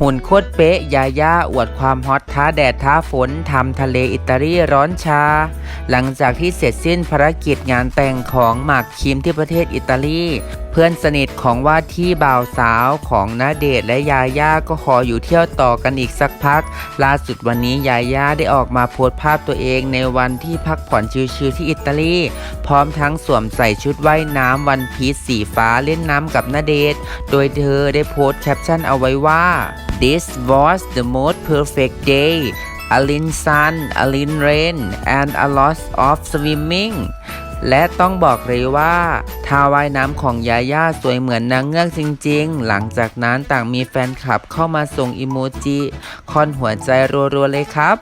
หุ่นโคตรเป๊ะ ยาย่าอวดความฮอตท้าแดดท้าฝนทำทะเลอิตาลีร้อนชา หลังจากที่เสร็จสิ้นภารกิจงานแต่งของหมากคิมที่ประเทศอิตาลี เพื่อนสนิทของว่าที่บ่าวสาวของนาเดชและยาย่าก็ขออยู่เที่ยวต่อกันอีกสักพัก ล่าสุดวันนี้ยาย่าได้ออกมาโพสต์ภาพตัวเองในวันที่พักผ่อนชิลๆที่อิตาลี พร้อมทั้งสวมใส่ชุดว่ายน้ำวันพีซสีฟ้าเล่นน้ำกับนาเดช โดยเธอได้โพสต์แคปชั่นเอาไว้ว่า This was the most perfect day a l i n sun a l i n rain and a lot of swimming และต้องบอกเลยว่าท่าว่ายน้ำของยาย่าสวยเหมือนนางเงือกจริงๆ หลังจากนั้นต่างมีแฟนคลับเข้ามาส่งอิโมจิคอนหัวใจรัวๆเลยครับ